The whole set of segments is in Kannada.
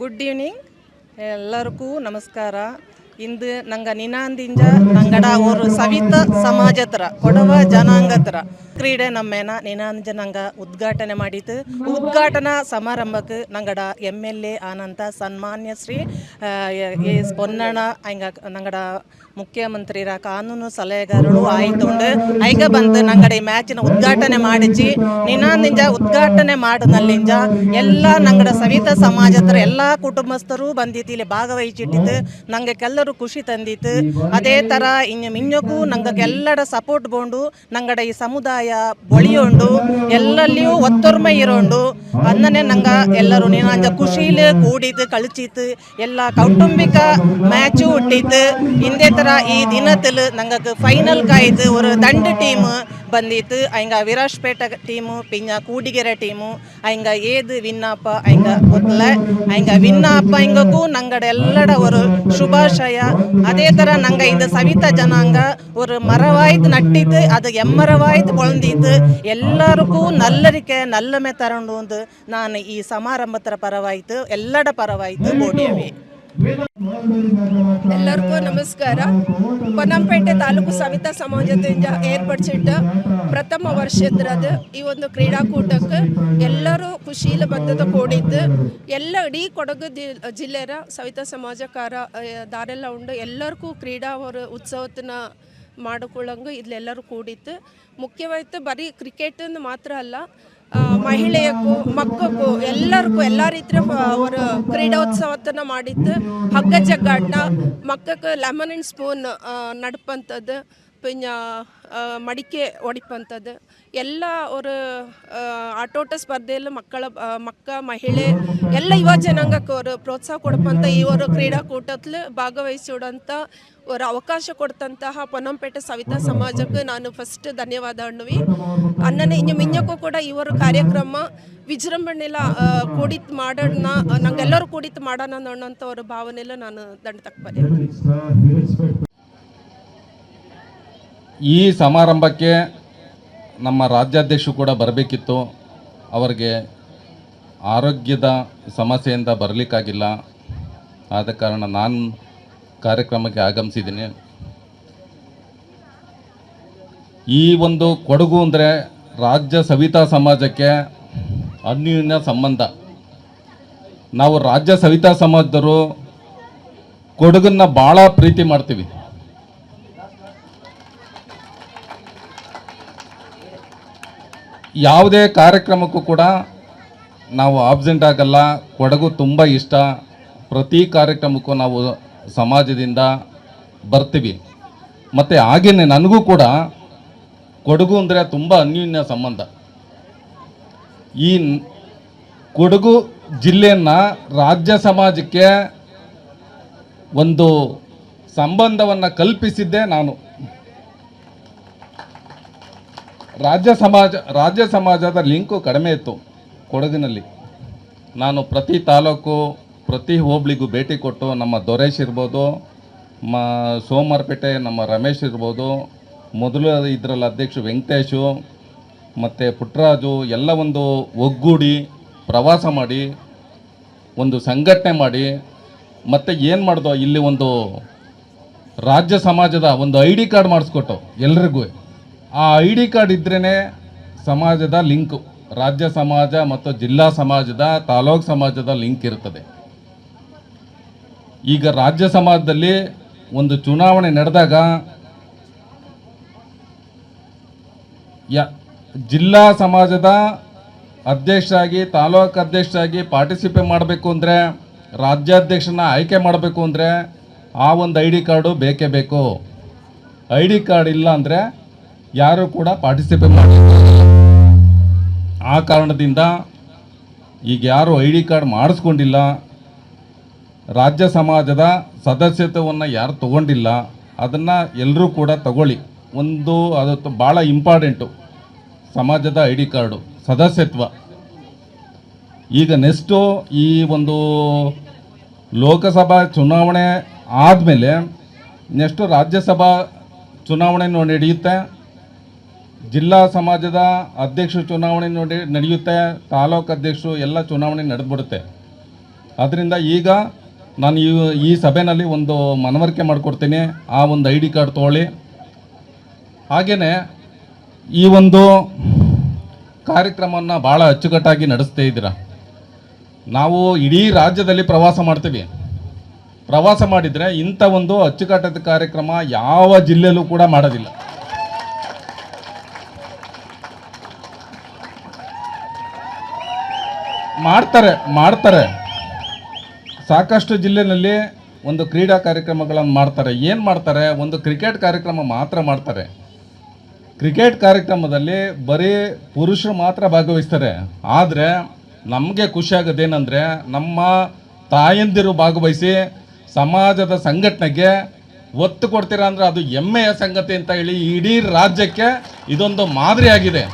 ಗುಡ್ ಈವ್ನಿಂಗ್ ಎಲ್ಲರಿಗೂ ನಮಸ್ಕಾರ. ಇಂದು ನಂಗೆ ನಿನಾಂದಿಂಜ ನಂಗಡ ಅವರು ಸವಿತ ಸಮಾಜತ್ರ, ಕೊಡವ ಜನಾಂಗತ್ರ ಕ್ರೀಡೆ ನಮ್ಮೇನ ನಿನಾಂಜ ನಂಗ ಉದ್ಘಾಟನೆ ಮಾಡಿತು ಉದ್ಘಾಟನಾ ಸಮಾರಂಭಕ್ಕೆ ನಂಗಡ ಎಂ ಎಲ್ ಎ ಆನಂತ ಸನ್ಮಾನ್ಯ ಶ್ರೀ ಎಸ್ ಪೊನ್ನಣ ಹಂಗ ನಂಗಡ ಮುಖ್ಯಮಂತ್ರಿರ ಕಾನೂನು ಸಲಹೆಗಾರರು ಆಯ್ತುಂಡು. ಐಗ ಬಂದು ನಂಗಡೆ ಮ್ಯಾಚಿನ ಉದ್ಘಾಟನೆ ಮಾಡಿಸಿ ನಿನಾಂದಿಂಜ ಉದ್ಘಾಟನೆ ಮಾಡಿನಲ್ಲಿಂಜ ಎಲ್ಲ ನಂಗಡ ಸವಿತಾ ಸಮಾಜತ್ರ ಎಲ್ಲ ಕುಟುಂಬಸ್ಥರು ಬಂದಿತ್ತು, ಇಲ್ಲಿ ಭಾಗವಹಿಸಿಟ್ಟಿದ್ದು ನಂಗೆ ಕೆಲರು ಖುಷಿ ತಂದಿತ್ತು. ಅದೇ ಥರ ಇನ್ನು ಮಿಂಜಕ್ಕೂ ನಂಗ ಎಲ್ಲರ ಸಪೋರ್ಟ್ ಬೋಂಡು ನಂಗಡ ಈ ಸಮುದಾಯ ಬೊಳಿಯೋಂಡು. ಎಲ್ಲಲ್ಲಿಯೂ ಒತ್ತೊರ್ಮೆ ಇರೋಂಡು. ಅಂದನೆ ನಂಗ ಎಲ್ಲರೂ ನಿನ್ನ ಖುಷಿಲಿ ಕೂಡಿದ್ದು ಕಳಿಸಿತ್ತು ಎಲ್ಲ ಕೌಟುಂಬಿಕ ಮ್ಯಾಚು ಹುಟ್ಟಿತ್ತು ಇಂದೇ ಥರ ವಾರ ಈ ದಿನದಲ್ಲಿ ನಂಗೆ ಫೈನಲ್ ಕಾಯ್ದು ஒரு தண்டு டீமு ಬಂದಿತ್ತು. ಹಂಗ ವಿರಾಜ್ಪೇಟೆ ಟೀಮು ಪಿಂಜ ಕೂಡಿಗೆರೆ ಟೀಮು ಹಂಗ ಏದು ವಿನ್ನಾಪ ಹಂಗ ಗೊತ್ತಲ್ಲ? ಹಂಗ ವಿನ್ನಾಪ ಹಿಂಗಕ್ಕೂ ನಂಗಡ ಎಲ್ಲಡ ஒரு ಶುಭಾಶಯ அதே தர நாங்க இந்த சவிதா ஜனாங்க ஒரு மரவாய்த்து நட்டித்து அது எம்மரவாய்த்து பொழந்தித்து எல்லாருக்கும் நல்லரிக்க நல்லமே தரணும் நான் ஈ சமாரம்பத்திர பரவாய்த்து ಎಲ್ಲಡ பரவாய்த்து போடியவே ಎಲ್ಲರಿಗೂ ನಮಸ್ಕಾರ. ಪೊನ್ನಂಪೇಟೆ ತಾಲೂಕು ಸವಿತಾ ಸಮಾಜದಿಂದ ಏರ್ಪಡಿಸಿಟ್ಟ ಪ್ರಥಮ ವರ್ಷದ್ರದ್ದು ಈ ಒಂದು ಕ್ರೀಡಾಕೂಟಕ್ಕೆ ಎಲ್ಲರೂ ಖುಷಿಲ ಬಂದದ ಕೂಡಿದ್ದು, ಎಲ್ಲ ಇಡೀ ಕೊಡಗು ಜಿಲ್ಲೆಯ ಸವಿತಾ ಸಮಾಜಕಾರ ದಾರೆಲ್ಲ ಉಂಡು ಎಲ್ಲರಿಗೂ ಕ್ರೀಡಾ ಅವರು ಉತ್ಸವತನ ಮಾಡಿಕೊಳ್ಳಂಗೆ ಇಲ್ಲೆಲ್ಲರೂ ಕೂಡಿತ್ತು. ಮುಖ್ಯವಾಯ್ತು ಬರೀ ಕ್ರಿಕೆಟ್ ಮಾತ್ರ ಅಲ್ಲ ಮಹಿಳೆಯಕ್ಕೂ, ಮಕ್ಕಕ್ಕೂ, ಎಲ್ಲರಿಗೂ, ಎಲ್ಲ ರೀತಿಯ ಅವರು ಕ್ರೀಡೋತ್ಸವತನ ಮಾಡಿದ್ದು. ಹಗ್ಗ ಜಗ್ಗಾಟ ಮಕ್ಕಕ್ಕೆ ಲೆಮನ್ ಅಂಡ್ ಸ್ಪೂನ್ ನಡ್ಪಂಥದ್ದು. പിന്നെ ಮಡಿಕೆ ഓടിപ്പಂಥದ್ದು ಎಲ್ಲ ಅವರು ಆಟೋಟ ಸ್ಪರ್ಧೆಯಲ್ಲಿ ಮಕ್ಕಳ ಮಕ್ಕ, ಮಹಿಳೆ, ಎಲ್ಲ ಯುವ ಜನಾಂಗಕ್ಕೆ ಅವರು ಪ್ರೋತ್ಸಾಹ ಕೊಡಪಂತ ಇವರು ಕ್ರೀಡಾಕೂಟದಲ್ಲಿ ಭಾಗವಹಿಸಿಡೋಂಥ ಅವರು ಅವಕಾಶ ಕೊಡ್ತಂತಹ ಪೊನ್ನಂಪೇಟೆ ಸವಿತಾ ಸಮಾಜಕ್ಕೆ ನಾನು ಫಸ್ಟ್ ಧನ್ಯವಾದ ಅನ್ನುವಿ. ಅಣ್ಣನ ಇನ್ನು ಮಿಂಜಕ್ಕೂ ಕೂಡ ಇವರು ಕಾರ್ಯಕ್ರಮ ವಿಜೃಂಭಣೆಲ್ಲ ಕೂಡಿತ್ ಮಾಡೋಣ ನಂಗೆಲ್ಲರೂ ಕೂಡಿತ್ ಮಾಡೋಣ ಅಂತ ಅವರ ಭಾವನೆಲ್ಲ ನಾನು ದಂಡ ತಕ್ಕ ಈ ಸಮಾರಂಭಕ್ಕೆ ನಮ್ಮ ರಾಜ್ಯಾಧ್ಯಕ್ಷರು ಕೂಡ ಬರಬೇಕಿತ್ತು. ಅವರಿಗೆ ಆರೋಗ್ಯದ ಸಮಸ್ಯೆಯಿಂದ ಬರಲಿಕ್ಕಾಗಿಲ್ಲ. ಆದ ಕಾರಣ ನಾನು ಕಾರ್ಯಕ್ರಮಕ್ಕೆ ಆಗಮಿಸಿದ್ದೀನಿ. ಈ ಒಂದು ಕೊಡಗು ಅಂದರೆ ರಾಜ್ಯ ಸವಿತಾ ಸಮಾಜಕ್ಕೆ ಅನ್ಯೂನ್ಯ ಸಂಬಂಧ. ನಾವು ರಾಜ್ಯ ಸವಿತಾ ಸಮಾಜದವರು ಕೊಡಗನ್ನು ಭಾಳ ಪ್ರೀತಿ ಮಾಡ್ತೀವಿ. ಯಾವುದೇ ಕಾರ್ಯಕ್ರಮಕ್ಕೂ ಕೂಡ ನಾವು ಆಬ್ಸೆಂಟ್ ಆಗಲ್ಲ. ಕೊಡಗು ತುಂಬ ಇಷ್ಟ. ಪ್ರತಿ ಕಾರ್ಯಕ್ರಮಕ್ಕೂ ನಾವು ಸಮಾಜದಿಂದ ಬರ್ತೀವಿ. ಮತ್ತು ಹಾಗೆಯೇ ನನಗೂ ಕೂಡ ಕೊಡಗು ಅಂದರೆ ತುಂಬ ಅನ್ಯೂನ್ಯ ಸಂಬಂಧ. ಈ ಕೊಡಗು ಜಿಲ್ಲೆಯನ್ನು ರಾಜ್ಯ ಸಮಾಜಕ್ಕೆ ಒಂದು ಸಂಬಂಧವನ್ನು ಕಲ್ಪಿಸಿದ್ದೇ ನಾನು. ರಾಜ್ಯ ಸಮಾಜ, ರಾಜ್ಯ ಸಮಾಜದ ಲಿಂಕು ಕಡಿಮೆ ಇತ್ತು ಕೊಡಗಿನಲ್ಲಿ. ನಾನು ಪ್ರತಿ ತಾಲೂಕು, ಪ್ರತಿ ಹೋಬಳಿಗೂ ಭೇಟಿ ಕೊಟ್ಟು ನಮ್ಮ ದೊರೇಶ್ ಇರ್ಬೋದು, ಮ, ಸೋಮವಾರಪೇಟೆ, ನಮ್ಮ ರಮೇಶ್ ಇರ್ಬೋದು, ಮೊದಲು ಇದರಲ್ಲಿ ಅಧ್ಯಕ್ಷ ವೆಂಕಟೇಶು, ಮತ್ತು ಪುಟ್ಟರಾಜು ಎಲ್ಲ ಒಂದು ಒಗ್ಗೂಡಿ ಪ್ರವಾಸ ಮಾಡಿ, ಒಂದು ಸಂಘಟನೆ ಮಾಡಿ, ಮತ್ತು ಏನು ಮಾಡ್ದೋ ಇಲ್ಲಿ ಒಂದು ರಾಜ್ಯ ಸಮಾಜದ ಒಂದು ಐ ಡಿ ಕಾರ್ಡ್ ಮಾಡಿಸ್ಕೊಟ್ಟು ಎಲ್ರಿಗೂ. ಆ ಐ ಡಿ ಕಾರ್ಡ್ ಇದ್ರೇ ಸಮಾಜದ ಲಿಂಕು, ರಾಜ್ಯ ಸಮಾಜ ಮತ್ತು ಜಿಲ್ಲಾ ಸಮಾಜದ ತಾಲೂಕು ಸಮಾಜದ ಲಿಂಕ್ ಇರ್ತದೆ. ಈಗ ರಾಜ್ಯ ಸಮಾಜದಲ್ಲಿ ಒಂದು ಚುನಾವಣೆ ನಡೆದಾಗ ಯ ಜಿಲ್ಲಾ ಸಮಾಜದ ಅಧ್ಯಕ್ಷರಾಗಿ, ತಾಲೂಕು ಅಧ್ಯಕ್ಷರಾಗಿ ಪಾರ್ಟಿಸಿಪೇಟ್ ಮಾಡಬೇಕು ಅಂದರೆ ರಾಜ್ಯಾಧ್ಯಕ್ಷನ ಆಯ್ಕೆ ಮಾಡಬೇಕು ಅಂದರೆ ಆ ಒಂದು ಐ ಡಿ ಕಾರ್ಡು ಬೇಕೇ ಬೇಕು. ಐ ಡಿ ಕಾರ್ಡ್ ಇಲ್ಲ ಅಂದರೆ ಯಾರು ಕೂಡ ಪಾರ್ಟಿಸಿಪೇಟ್ ಮಾಡಿಲ್ಲ ಆ ಕಾರಣದಿಂದ ಈಗ ಯಾರು ಐ ಡಿ ಕಾರ್ಡ್ ಮಾಡಿಸ್ಕೊಂಡಿಲ್ಲ, ರಾಜ್ಯ ಸಮಾಜದ ಸದಸ್ಯತ್ವವನ್ನು ಯಾರು ತಗೊಂಡಿಲ್ಲ, ಅದನ್ನು ಎಲ್ಲರೂ ಕೂಡ ತಗೊಳ್ಳಿ. ಒಂದು ಅದು ಭಾಳ ಇಂಪಾರ್ಟೆಂಟು ಸಮಾಜದ ಐ ಡಿ ಕಾರ್ಡು, ಸದಸ್ಯತ್ವ. ಈಗ ನೆಕ್ಸ್ಟು ಈ ಒಂದು ಲೋಕಸಭಾ ಚುನಾವಣೆ ಆದಮೇಲೆ ನೆಕ್ಸ್ಟು ರಾಜ್ಯಸಭಾ ಚುನಾವಣೆ ನಡೆಯುತ್ತೆ. ಜಿಲ್ಲಾ ಸಮಾಜದ ಅಧ್ಯಕ್ಷ ಚುನಾವಣೆ ನೋಡಿ ನಡೆಯುತ್ತೆ, ತಾಲೂಕು ಅಧ್ಯಕ್ಷರು ಎಲ್ಲ ಚುನಾವಣೆ ನಡೆದ್ಬಿಡುತ್ತೆ. ಅದರಿಂದ ಈಗ ನಾನು ಈ ಈ ಸಭೆಯಲ್ಲಿ ಒಂದು ಮನವರಿಕೆ ಮಾಡಿಕೊಡ್ತೀನಿ, ಆ ಒಂದು ಐ ಡಿ ಕಾರ್ಡ್ ತೊಗೊಳ್ಳಿ. ಹಾಗೆಯೇ ಈ ಒಂದು ಕಾರ್ಯಕ್ರಮವನ್ನು ಭಾಳ ಅಚ್ಚುಕಟ್ಟಾಗಿ ನಡೆಸ್ತಾ ಇದ್ದೀರ. ನಾವು ಇಡೀ ರಾಜ್ಯದಲ್ಲಿ ಪ್ರವಾಸ ಮಾಡ್ತೀವಿ. ಪ್ರವಾಸ ಮಾಡಿದರೆ ಇಂಥ ಒಂದು ಅಚ್ಚುಕಟ್ಟದ ಕಾರ್ಯಕ್ರಮ ಯಾವ ಜಿಲ್ಲೆಯಲ್ಲೂ ಕೂಡ ಮಾಡೋದಿಲ್ಲ. ಮಾಡ್ತಾರೆ ಮಾಡ್ತಾರೆ. ಸಾಕಷ್ಟು ಜಿಲ್ಲೆನಲ್ಲಿ ಒಂದು ಕ್ರೀಡಾ ಕಾರ್ಯಕ್ರಮಗಳನ್ನು ಮಾಡ್ತಾರೆ. ಏನು ಮಾಡ್ತಾರೆ? ಒಂದು ಕ್ರಿಕೆಟ್ ಕಾರ್ಯಕ್ರಮ ಮಾತ್ರ ಮಾಡ್ತಾರೆ. ಕ್ರಿಕೆಟ್ ಕಾರ್ಯಕ್ರಮದಲ್ಲಿ ಬರೀ ಪುರುಷರು ಮಾತ್ರ ಭಾಗವಹಿಸ್ತಾರೆ. ಆದರೆ ನಮಗೆ ಖುಷಿಯಾಗೋದೇನೆಂದರೆ ನಮ್ಮ ತಾಯಂದಿರು ಭಾಗವಹಿಸಿ ಸಮಾಜದ ಸಂಘಟನೆಗೆ ಒತ್ತು ಕೊಡ್ತೀರಾ ಅಂದರೆ ಅದು ಹೆಮ್ಮೆಯ ಸಂಗತಿ ಅಂತ ಹೇಳಿ ಇಡೀ ರಾಜ್ಯಕ್ಕೆ ಇದೊಂದು ಮಾದರಿಯಾಗಿದೆ.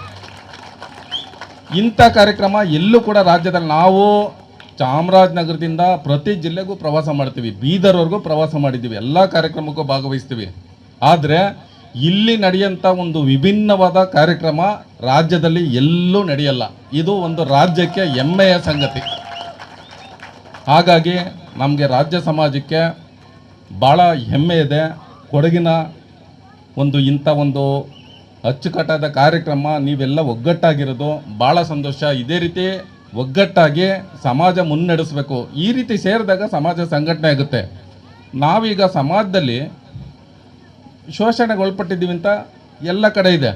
ಇಂಥ ಕಾರ್ಯಕ್ರಮ ಎಲ್ಲೂ ಕೂಡ ರಾಜ್ಯದಲ್ಲಿ ನಾವು ಚಾಮರಾಜನಗರದಿಂದ ಪ್ರತಿ ಜಿಲ್ಲೆಗೂ ಪ್ರವಾಸ ಮಾಡ್ತೀವಿ. ಬೀದರ್ವರೆಗೂ ಪ್ರವಾಸ ಮಾಡಿದ್ದೀವಿ. ಎಲ್ಲ ಕಾರ್ಯಕ್ರಮಕ್ಕೂ ಭಾಗವಹಿಸ್ತೀವಿ. ಆದರೆ ಇಲ್ಲಿ ನಡೆಯುವಂಥ ಒಂದು ವಿಭಿನ್ನವಾದ ಕಾರ್ಯಕ್ರಮ ರಾಜ್ಯದಲ್ಲಿ ಎಲ್ಲೂ ನಡೆಯಲ್ಲ. ಇದು ಒಂದು ರಾಜ್ಯಕ್ಕೆ ಹೆಮ್ಮೆಯ ಸಂಗತಿ. ಹಾಗಾಗಿ ನಮಗೆ ರಾಜ್ಯ ಸಮಾಜಕ್ಕೆ ಭಾಳ ಹೆಮ್ಮೆ ಇದೆ. ಕೊಡಗಿನ ಒಂದು ಇಂಥ ಒಂದು ಅಚ್ಚುಕಟ್ಟಾದ ಕಾರ್ಯಕ್ರಮ, ನೀವೆಲ್ಲ ಒಗ್ಗಟ್ಟಾಗಿರೋದು ಭಾಳ ಸಂತೋಷ. ಇದೇ ರೀತಿ ಒಗ್ಗಟ್ಟಾಗಿ ಸಮಾಜ ಮುನ್ನಡೆಸಬೇಕು. ಈ ರೀತಿ ಸೇರಿದಾಗ ಸಮಾಜ ಸಂಘಟನೆ ಆಗುತ್ತೆ. ನಾವೀಗ ಸಮಾಜದಲ್ಲಿ ಶೋಷಣೆಗೆ ಒಳಪಟ್ಟಿದ್ದೀವಿ ಅಂತ ಎಲ್ಲ ಕಡೆ ಇದೆ.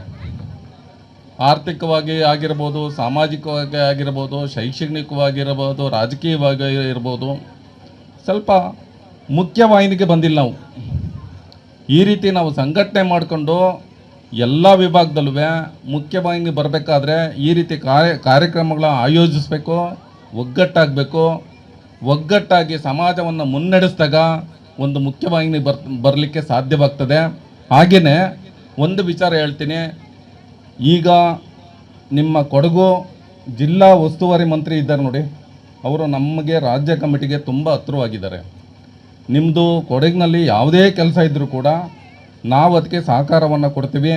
ಆರ್ಥಿಕವಾಗಿ ಆಗಿರ್ಬೋದು, ಸಾಮಾಜಿಕವಾಗಿ ಆಗಿರ್ಬೋದು, ಶೈಕ್ಷಣಿಕವಾಗಿರ್ಬೋದು, ರಾಜಕೀಯವಾಗಿ ಇರ್ಬೋದು. ಸ್ವಲ್ಪ ಮುಖ್ಯವಾಹಿನಿಗೆ ಬಂದಿಲ್ಲ ನಾವು. ಈ ರೀತಿ ನಾವು ಸಂಘಟನೆ ಮಾಡಿಕೊಂಡು ಎಲ್ಲ ವಿಭಾಗದಲ್ಲೂ ಮುಖ್ಯವಾಗಿ ಬರಬೇಕಾದ್ರೆ ಈ ರೀತಿ ಕಾರ್ಯ ಕಾರ್ಯಕ್ರಮಗಳ ಆಯೋಜಿಸಬೇಕು, ಒಗ್ಗಟ್ಟಾಗಬೇಕು. ಒಗ್ಗಟ್ಟಾಗಿ ಸಮಾಜವನ್ನು ಮುನ್ನಡೆಸಿದಾಗ ಒಂದು ಮುಖ್ಯವಾಹಿನಿ ಬರ್, ಬರಲಿಕ್ಕೆ ಸಾಧ್ಯವಾಗ್ತದೆ. ಹಾಗೆಯೇ ಒಂದು ವಿಚಾರ ಹೇಳ್ತೀನಿ. ಈಗ ನಿಮ್ಮ ಕೊಡಗು ಜಿಲ್ಲಾ ಉಸ್ತುವಾರಿ ಮಂತ್ರಿ ಇದ್ದಾರೆ ನೋಡಿ. ಅವರು ನಮಗೆ ರಾಜ್ಯ ಕಮಿಟಿಗೆ ತುಂಬ ಹತ್ತಿರವಾಗಿದ್ದಾರೆ ನಿಮ್ಮದು ಕೊಡಗಿನಲ್ಲಿ ಯಾವುದೇ ಕೆಲಸ ಇದ್ದರೂ ಕೂಡ ನಾವು ಅದಕ್ಕೆ ಸಹಕಾರವನ್ನು ಕೊಡ್ತೀವಿ.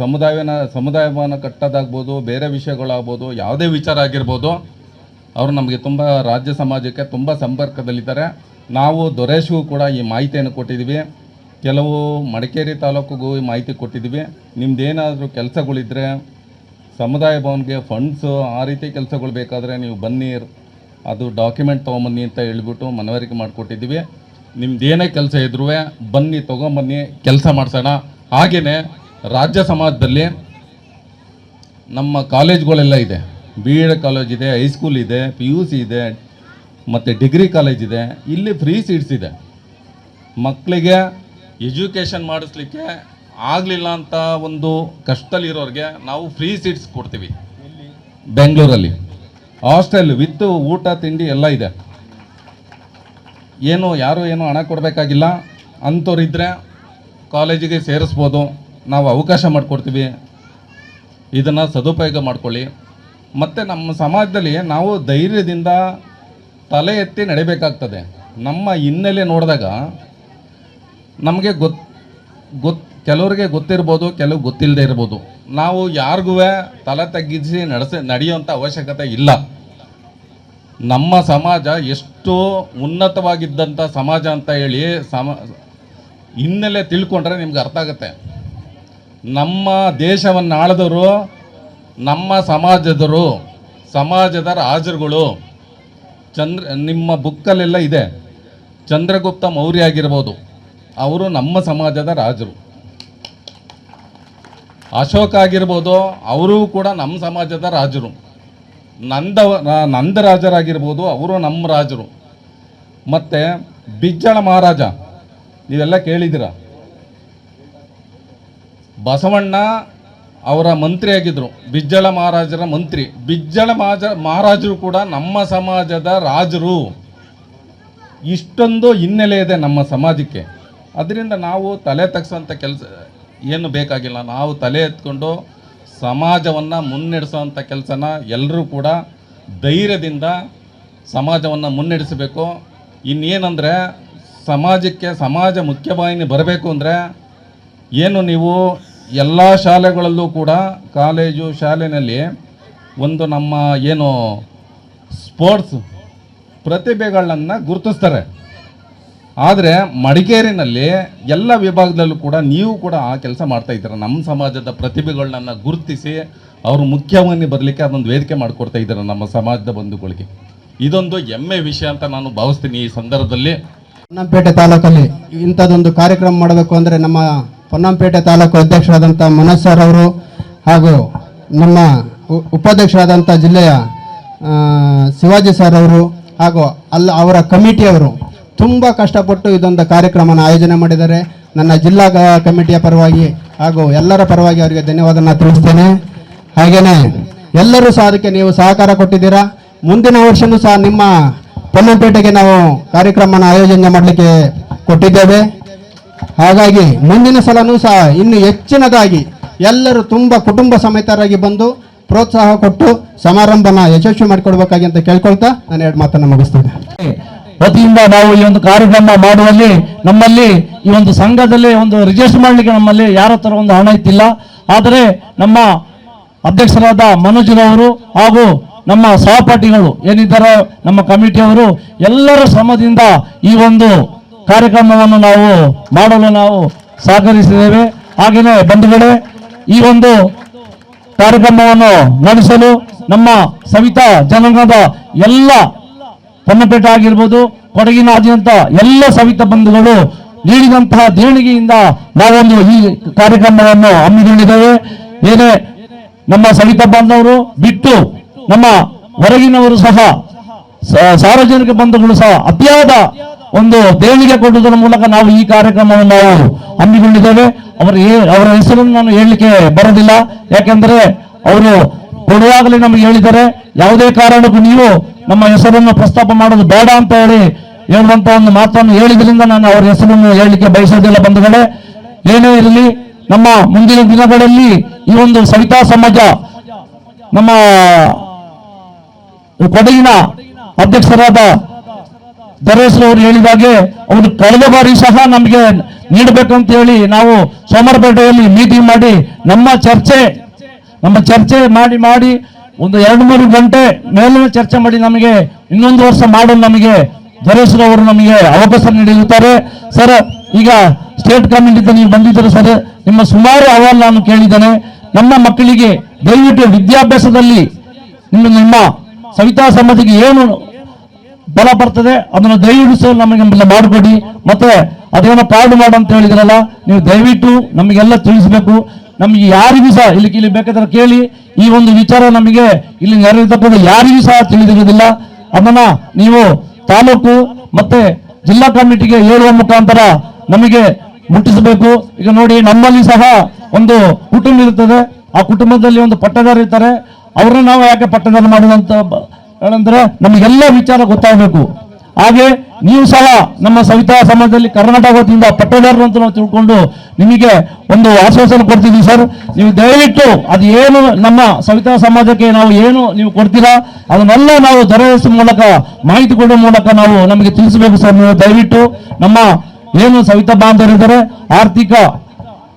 ಸಮುದಾಯನ, ಸಮುದಾಯವನ್ನು ಕಟ್ಟೋದಾಗ್ಬೋದು, ಬೇರೆ ವಿಷಯಗಳಾಗ್ಬೋದು, ಯಾವುದೇ ವಿಚಾರ ಆಗಿರ್ಬೋದು, ಅವರು ನಮಗೆ ತುಂಬ ರಾಜ್ಯ ಸಮಾಜಕ್ಕೆ ತುಂಬ ಸಂಪರ್ಕದಲ್ಲಿದ್ದಾರೆ. ನಾವು ದೊರೇಶ್ಗೂ ಕೂಡ ಈ ಮಾಹಿತಿಯನ್ನು ಕೊಟ್ಟಿದ್ದೀವಿ. ಕೆಲವು ಮಡಿಕೇರಿ ತಾಲೂಕಿಗೂ ಈ ಮಾಹಿತಿ ಕೊಟ್ಟಿದ್ದೀವಿ. ನಿಮ್ಮದೇನಾದರೂ ಕೆಲಸಗಳಿದ್ದರೆ ಸಮುದಾಯ ಭವನ್ಗೆ ಫಂಡ್ಸು ಆ ರೀತಿ ಕೆಲಸಗಳು ಬೇಕಾದರೆ ನೀವು ಬನ್ನಿ, ಅದು ಡಾಕ್ಯುಮೆಂಟ್ ತೊಗೊಂಬನ್ನಿ ಅಂತ ಹೇಳ್ಬಿಟ್ಟು ಮನವರಿಕೆ ಮಾಡಿಕೊಟ್ಟಿದ್ದೀವಿ. ನಿಮ್ದೇನೇ ಕೆಲಸ ಇದ್ರೂ ಬನ್ನಿ, ತೊಗೊಂಬನ್ನಿ, ಕೆಲಸ ಮಾಡಿಸೋಣ. ಹಾಗೆಯೇ ರಾಜ್ಯ ಸಮಾಜದಲ್ಲಿ ನಮ್ಮ ಕಾಲೇಜ್ಗಳೆಲ್ಲ ಇದೆ. ಬಿ ಎಡ್ ಕಾಲೇಜ್ ಇದೆ ಹೈಸ್ಕೂಲ್ ಇದೆ, ಪಿ ಯು ಸಿ ಇದೆ, ಮತ್ತು ಡಿಗ್ರಿ ಕಾಲೇಜ್ ಇದೆ. ಇಲ್ಲಿ ಫ್ರೀ ಸೀಟ್ಸ್ ಇದೆ. ಮಕ್ಕಳಿಗೆ ಎಜುಕೇಷನ್ ಮಾಡಿಸ್ಲಿಕ್ಕೆ ಆಗಲಿಲ್ಲ ಅಂತ ಒಂದು ಕಷ್ಟದಲ್ಲಿರೋರಿಗೆ ನಾವು ಫ್ರೀ ಸೀಟ್ಸ್ ಕೊಡ್ತೀವಿ. ಬೆಂಗಳೂರಲ್ಲಿ. ಹಾಸ್ಟೆಲ್ ವಿತ್ ಊಟ, ತಿಂಡಿ ಎಲ್ಲ ಇದೆ. ಏನು, ಯಾರು ಏನು ಹಣ ಕೊಡಬೇಕಾಗಿಲ್ಲ. ಅಂಥವ್ರಿದ್ದರೆ ಕಾಲೇಜಿಗೆ ಸೇರಿಸ್ಬೋದು. ನಾವು ಅವಕಾಶ ಮಾಡಿಕೊಡ್ತೀವಿ. ಇದನ್ನು ಸದುಪಯೋಗ ಮಾಡ್ಕೊಳ್ಳಿ. ಮತ್ತು ನಮ್ಮ ಸಮಾಜದಲ್ಲಿ ನಾವು ಧೈರ್ಯದಿಂದ ತಲೆ ಎತ್ತಿ ನಡಿಬೇಕಾಗ್ತದೆ. ನಮ್ಮ ಹಿನ್ನೆಲೆ ನೋಡಿದಾಗ ನಮಗೆ ಗೊತ್ ಗೊತ್, ಕೆಲವರಿಗೆ ಗೊತ್ತಿರ್ಬೋದು ಕೆಲವು ಗೊತ್ತಿಲ್ಲದೆ ಇರ್ಬೋದು. ನಾವು ಯಾರಿಗೂ ತಲೆ ತಗ್ಗಿಸಿ ನಡೆಸ, ನಡೆಯುವಂಥ ಅವಶ್ಯಕತೆ ಇಲ್ಲ. ನಮ್ಮ ಸಮಾಜ ಎಷ್ಟು ಉನ್ನತವಾಗಿದ್ದಂಥ ಸಮಾಜ ಅಂತ ಹೇಳಿ ಸಮ ಹಿನ್ನೆಲೆ ತಿಳ್ಕೊಂಡ್ರೆ ನಿಮ್ಗೆ ಅರ್ಥ ಆಗುತ್ತೆ. ನಮ್ಮ ದೇಶವನ್ನು ಆಳಿದವರು ನಮ್ಮ ಸಮಾಜದವರು, ಸಮಾಜದ ರಾಜರುಗಳು, ಚಂದ್ರ ನಿಮ್ಮ ಬುಕ್ಕಲ್ಲೆಲ್ಲ ಇದೆ. ಚಂದ್ರಗುಪ್ತ ಮೌರ್ಯ ಆಗಿರ್ಬೋದು, ಅವರು ನಮ್ಮ ಸಮಾಜದ ರಾಜರು. ಅಶೋಕ ಆಗಿರ್ಬೋದು, ಅವರೂ ಕೂಡ ನಮ್ಮ ಸಮಾಜದ ರಾಜರು. ನಂದ ನಂದರಾಜರಾಗಿರ್ಬೋದು, ಅವರು ನಮ್ಮ ರಾಜರು. ಮತ್ತು ಬಿಜ್ಜಳ ಮಹಾರಾಜ, ನೀವೆಲ್ಲ ಕೇಳಿದ್ದೀರ? ಬಸವಣ್ಣ ಅವರ ಮಂತ್ರಿಯಾಗಿದ್ದರು ಬಿಜ್ಜಳ ಮಹಾರಾಜರ ಮಂತ್ರಿ. ಬಿಜ್ಜಳ ಮಹಾಜ ಮಹಾರಾಜರು ಕೂಡ ನಮ್ಮ ಸಮಾಜದ ರಾಜರು. ಇಷ್ಟೊಂದು ಹಿನ್ನೆಲೆ ಇದೆ ನಮ್ಮ ಸಮಾಜಕ್ಕೆ. ಅದರಿಂದ ನಾವು ತಲೆ ತಗ್ಸೋಂಥ ಕೆಲಸ, ಏನು ಬೇಕಾಗಿಲ್ಲ. ನಾವು ತಲೆ ಎತ್ಕೊಂಡು ಸಮಾಜವನ್ನು ಮುನ್ನಡೆಸೋವಂಥ ಕೆಲಸನ ಎಲ್ಲರೂ ಕೂಡ ಧೈರ್ಯದಿಂದ ಸಮಾಜವನ್ನು ಮುನ್ನಡೆಸಬೇಕು. ಇನ್ನೇನಂದರೆ ಸಮಾಜಕ್ಕೆ ಸಮಾಜ ಮುಖ್ಯವಾಹಿನಿ ಬರಬೇಕು ಅಂದರೆ ಏನು ನೀವು ಎಲ್ಲ ಶಾಲೆಗಳಲ್ಲೂ ಕೂಡ ಕಾಲೇಜು ಶಾಲೆಯಲ್ಲಿ ಒಂದು ನಮ್ಮ ಏನು ಸ್ಪೋರ್ಟ್ಸ್ ಪ್ರತಿಭೆಗಳನ್ನು ಗುರುತಿಸ್ತಾರೆ. ಆದರೆ ಮಡಿಕೇರಿನಲ್ಲಿ ಎಲ್ಲ ವಿಭಾಗದಲ್ಲೂ ಕೂಡ ನೀವು ಕೂಡ ಆ ಕೆಲಸ ಮಾಡ್ತಾ ಇದ್ದೀರ? ನಮ್ಮ ಸಮಾಜದ ಪ್ರತಿಭೆಗಳನ್ನ ಗುರುತಿಸಿ ಅವರು ಮುಖ್ಯವಾಗಿ ಬರಲಿಕ್ಕೆ ಅದೊಂದು ವೇದಿಕೆ ಮಾಡಿಕೊಡ್ತಾ ಇದ್ದೀರ ನಮ್ಮ ಸಮಾಜದ ಬಂಧುಗಳಿಗೆ? ಇದೊಂದು ಹೆಮ್ಮೆ ವಿಷಯ ಅಂತ ನಾನು ಭಾವಿಸ್ತೀನಿ ಈ ಸಂದರ್ಭದಲ್ಲಿ. ಪೊನ್ನಂಪೇಟೆ ತಾಲೂಕಲ್ಲಿ ಇಂಥದ್ದೊಂದು ಕಾರ್ಯಕ್ರಮ ಮಾಡಬೇಕು ಅಂದರೆ ನಮ್ಮ ಪೊನ್ನಂಪೇಟೆ ತಾಲೂಕು ಅಧ್ಯಕ್ಷರಾದಂಥ ಮನೋಜ್ ಸರ್ ಅವರು ಹಾಗೂ ನಮ್ಮ ಉಪಾಧ್ಯಕ್ಷರಾದಂಥ ಜಿಲ್ಲೆಯ ಶಿವಾಜಿ ಸರ್ ಅವರು ಹಾಗೂ ಅಲ್ಲ ಅವರ ಕಮಿಟಿಯವರು ತುಂಬ ಕಷ್ಟಪಟ್ಟು ಇದೊಂದು ಕಾರ್ಯಕ್ರಮನ ಆಯೋಜನೆ ಮಾಡಿದ್ದಾರೆ. ನನ್ನ ಜಿಲ್ಲಾ ಕಮಿಟಿಯ ಪರವಾಗಿ ಹಾಗೂ ಎಲ್ಲರ ಪರವಾಗಿ ಅವರಿಗೆ ಧನ್ಯವಾದನ ತಿಳಿಸ್ತೇನೆ. ಹಾಗೆಯೇ ಎಲ್ಲರೂ ಸಹ ಅದಕ್ಕೆ ನೀವು ಸಹಕಾರ ಕೊಟ್ಟಿದ್ದೀರಾ? ಮುಂದಿನ ವರ್ಷವೂ ಸಹ ನಿಮ್ಮ ಪೊನ್ನಂಪೇಟೆಗೆ ನಾವು ಕಾರ್ಯಕ್ರಮನ ಆಯೋಜನೆ ಮಾಡಲಿಕ್ಕೆ ಕೊಟ್ಟಿದ್ದೇವೆ. ಹಾಗಾಗಿ ಮುಂದಿನ ಸಲನೂ ಸಹ ಇನ್ನು ಹೆಚ್ಚಿನದಾಗಿ ಎಲ್ಲರೂ ತುಂಬ ಕುಟುಂಬ ಸಮೇತರಾಗಿ ಬಂದು ಪ್ರೋತ್ಸಾಹ ಕೊಟ್ಟು ಸಮಾರಂಭನ ಯಶಸ್ವಿ ಮಾಡಿಕೊಡ್ಬೇಕಾಗಿ ಅಂತ ಕೇಳ್ಕೊಳ್ತಾ ನಾನು ಎರಡು ಮಾತನ್ನು ಮುಗಿಸ್ತೇನೆ. ವತಿಯಿಂದ ನಾವು ಈ ಒಂದು ಕಾರ್ಯಕ್ರಮ ಮಾಡುವಲ್ಲಿ ನಮ್ಮಲ್ಲಿ ಈ ಒಂದು ಸಂಘದಲ್ಲಿ ಒಂದು ರಿಜಿಸ್ಟರ್ ಮಾಡಲಿಕ್ಕೆ ನಮ್ಮಲ್ಲಿ ಯಾರ ಹತ್ರ ಒಂದು ಹಣ ಇತ್ತಿಲ್ಲ. ಆದರೆ ನಮ್ಮ ಅಧ್ಯಕ್ಷರಾದ ಮನೋಜ್ರವರು ಹಾಗೂ ನಮ್ಮ ಸಹಪಾಠಿಗಳು ಏನಿದ್ದಾರೆ ನಮ್ಮ ಕಮಿಟಿಯವರು ಎಲ್ಲರ ಶ್ರಮದಿಂದ ಈ ಒಂದು ಕಾರ್ಯಕ್ರಮವನ್ನು ನಾವು ಮಾಡಲು ನಾವು ಸಹಕರಿಸಿದ್ದೇವೆ. ಹಾಗೆಯೇ ಬಂಧುಗಳೇ, ಈ ಒಂದು ಕಾರ್ಯಕ್ರಮವನ್ನು ನಡೆಸಲು ನಮ್ಮ ಸವಿತಾ ಜನಾಂಗದ ಎಲ್ಲ ಪೊನ್ನಪೇಟೆ ಆಗಿರ್ಬೋದು ಕೊಡಗಿನಾದ್ಯಂತ ಎಲ್ಲ ಸವಿತ ಬಂಧುಗಳು ನೀಡಿದಂತಹ ದೇಣಿಗೆಯಿಂದ ನಾವೊಂದು ಈ ಕಾರ್ಯಕ್ರಮವನ್ನು ಹಮ್ಮಿಕೊಂಡಿದ್ದೇವೆ. ಏನೇ ನಮ್ಮ ಸವಿತ ಬಾಂಧವರು ಬಿಟ್ಟು ನಮ್ಮ ಹೊರಗಿನವರು ಸಹ ಸಾರ್ವಜನಿಕ ಬಂಧುಗಳು ಸಹ ಅತಿಯಾದ ಒಂದು ದೇಣಿಗೆ ಕೊಡುವುದರ ಮೂಲಕ ನಾವು ಈ ಕಾರ್ಯಕ್ರಮವನ್ನು ನಾವು ಹಮ್ಮಿಕೊಂಡಿದ್ದೇವೆ. ಅವರ ಅವರ ಹೆಸರನ್ನು ನಾನು ಹೇಳಲಿಕ್ಕೆ ಬರೋದಿಲ್ಲ ಯಾಕೆಂದರೆ ಅವರು ಕೊಡುವಾಗಲೇ ನಮಗೆ ಹೇಳಿದ್ದಾರೆ, ಯಾವುದೇ ಕಾರಣಕ್ಕೂ ನೀವು ನಮ್ಮ ಹೆಸರನ್ನು ಪ್ರಸ್ತಾಪ ಮಾಡೋದು ಬೇಡ ಅಂತ ಹೇಳಿ ಹೇಳುವಂತ ಒಂದು ಮಾತನ್ನು ಹೇಳಿದ್ರಿಂದ ನಾನು ಅವರ ಹೆಸರನ್ನು ಹೇಳಲಿಕ್ಕೆ ಬಯಸೋದಿಲ್ಲ ಬಂಧುಗಳೇ. ಏನೇ ಇರಲಿ, ನಮ್ಮ ಮುಂದಿನ ದಿನಗಳಲ್ಲಿ ಈ ಒಂದು ಸವಿತಾ ಸಮಾಜ, ನಮ್ಮ ಕೊಡಗಿನ ಅಧ್ಯಕ್ಷರಾದ ದರೇಶ್ವರ ಅವರು ಹೇಳಿದಾಗೆ ಅವರು ಕಳೆದ ಬಾರಿ ಸಹ ನಮಗೆ ನೀಡಬೇಕಂತ ಹೇಳಿ ನಾವು ಸೋಮವಾರಪೇಟೆಯಲ್ಲಿ ಮೀಟಿಂಗ್ ಮಾಡಿ ನಮ್ಮ ಚರ್ಚೆ ನಮ್ಮ ಚರ್ಚೆ ಮಾಡಿ ಮಾಡಿ ಒಂದು ಎರಡು ಮೂರು ಗಂಟೆ ಮೇಲಿನ ಚರ್ಚೆ ಮಾಡಿ ನಮಗೆ ಇನ್ನೊಂದು ವರ್ಷ ಮಾಡಲು ನಮಗೆ ದರೇಶ್ವರ ಅವರು ನಮಗೆ ಅವಕಾಶ ನೀಡಿರುತ್ತಾರೆ. ಸರ್, ಈಗ ಸ್ಟೇಟ್ ಕಮಿಟಿಯಿಂದ ನೀವು ಬಂದಿದ್ದೀರಾ ಸರ್? ನಿಮ್ಮ ಸುಮಾರು ಅಹವಾಲು ನಾನು ಕೇಳಿದ್ದೇನೆ. ನಮ್ಮ ಮಕ್ಕಳಿಗೆ ದಯವಿಟ್ಟು ವಿದ್ಯಾಭ್ಯಾಸದಲ್ಲಿ ನಿಮ್ಮ ನಿಮ್ಮ ಸವಿತಾ ಸಮಾಜಕ್ಕೆ ಏನು ಬಲ ಬರ್ತದೆ ಅದನ್ನು ದಯವಿಟ್ಟು ಸಹ ನಮಗೆ ಮಾಡಿಕೊಡಿ. ಮತ್ತೆ ಅದೇನೋ ಪಾಡು ಮಾಡು ಅಂತ ಹೇಳಿದ್ರಲ್ಲ, ನೀವು ದಯವಿಟ್ಟು ನಮಗೆಲ್ಲ ತಿಳಿಸಬೇಕು. ನಮಗೆ ಯಾರಿಗೂ ಸಹ ಇಲ್ಲಿ ಇಲ್ಲಿ ಬೇಕಾದ್ರೆ ಕೇಳಿ ಈ ಒಂದು ವಿಚಾರ ನಮಗೆ ಇಲ್ಲಿ ನೆರವೇರ್ತಕ್ಕಂಥ ಯಾರಿಗೂ ಸಹ ತಿಳಿದಿರುವುದಿಲ್ಲ. ಅದನ್ನ ನೀವು ತಾಲೂಕು ಮತ್ತೆ ಜಿಲ್ಲಾ ಕಮಿಟಿಗೆ ಹೇಳುವ ಮುಖಾಂತರ ನಮಗೆ ಮುಟ್ಟಿಸಬೇಕು. ಈಗ ನೋಡಿ, ನಮ್ಮಲ್ಲಿ ಸಹ ಒಂದು ಕುಟುಂಬ ಇರುತ್ತದೆ. ಆ ಕುಟುಂಬದಲ್ಲಿ ಒಂದು ಪಟ್ಟದಾರ ಇರ್ತಾರೆ. ಅವ್ರನ್ನ ನಾವು ಯಾಕೆ ಪಟ್ಟದಾರ ಮಾಡುವಂತ ಏನಂದ್ರೆ ನಮಗೆಲ್ಲ ವಿಚಾರ ಗೊತ್ತಾಗಬೇಕು. ಹಾಗೆ ನೀವು ಸಹ ನಮ್ಮ ಸವಿತಾ ಸಮಾಜದಲ್ಲಿ ಕರ್ನಾಟಕ ವತಿಯಿಂದ ಪಟ್ಟದಾರರು ಅಂತ ನಾವು ತಿಳ್ಕೊಂಡು ನಿಮಗೆ ಒಂದು ಆಶ್ವಾಸನೆ ಕೊಡ್ತಿದ್ದೀವಿ ಸರ್. ನೀವು ದಯವಿಟ್ಟು ಅದು ಏನು ನಮ್ಮ ಸವಿತಾ ಸಮಾಜಕ್ಕೆ ನಾವು ಏನು ನೀವು ಕೊಡ್ತೀರಾ, ಅದನ್ನೆಲ್ಲ ನಾವು ದೊರೆಯಿಸ ಮೂಲಕ, ಮಾಹಿತಿ ಕೊಡುವ ಮೂಲಕ ನಾವು ನಮಗೆ ತಿಳಿಸಬೇಕು ಸರ್. ನೀವು ದಯವಿಟ್ಟು ನಮ್ಮ ಏನು ಸವಿತಾ ಬಾಂಧವರಿದ್ದಾರೆ, ಆರ್ಥಿಕ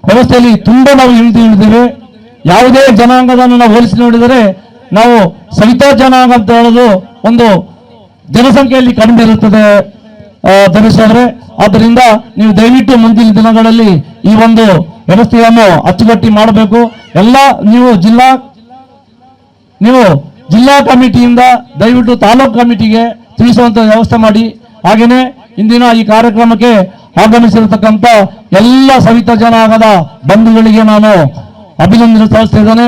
ವ್ಯವಸ್ಥೆಯಲ್ಲಿ ತುಂಬಾ ನಾವು ಇಳಿದು ಇಳಿದ್ದೇವೆ ಯಾವುದೇ ಜನಾಂಗದನ್ನು ನಾವು ಹೋಲಿಸಿ ನೋಡಿದರೆ ನಾವು ಸವಿತಾ ಜನಾಂಗ ಅಂತ ಹೇಳೋದು ಒಂದು ಜನಸಂಖ್ಯೆಯಲ್ಲಿ ಕಡಿಮೆ ಇರುತ್ತದೆ ಧನುಷ್ ಅವರೇ. ಆದ್ದರಿಂದ ನೀವು ದಯವಿಟ್ಟು ಮುಂದಿನ ದಿನಗಳಲ್ಲಿ ಈ ಒಂದು ವ್ಯವಸ್ಥೆಯನ್ನು ಅಚ್ಚುಕಟ್ಟಿ ಮಾಡಬೇಕು. ಎಲ್ಲ ನೀವು ಜಿಲ್ಲಾ ನೀವು ಜಿಲ್ಲಾ ಕಮಿಟಿಯಿಂದ ದಯವಿಟ್ಟು ತಾಲೂಕು ಕಮಿಟಿಗೆ ತಿಳಿಸುವಂತ ವ್ಯವಸ್ಥೆ ಮಾಡಿ. ಹಾಗೆಯೇ ಇಂದಿನ ಈ ಕಾರ್ಯಕ್ರಮಕ್ಕೆ ಆಗಮಿಸಿರತಕ್ಕಂಥ ಎಲ್ಲ ಸವಿತ ಜನಾಂಗದ ಬಂಧುಗಳಿಗೆ ನಾನು ಅಭಿನಂದನೆ ಸಲ್ಲಿಸ್ತಾ ಇದ್ದೇನೆ.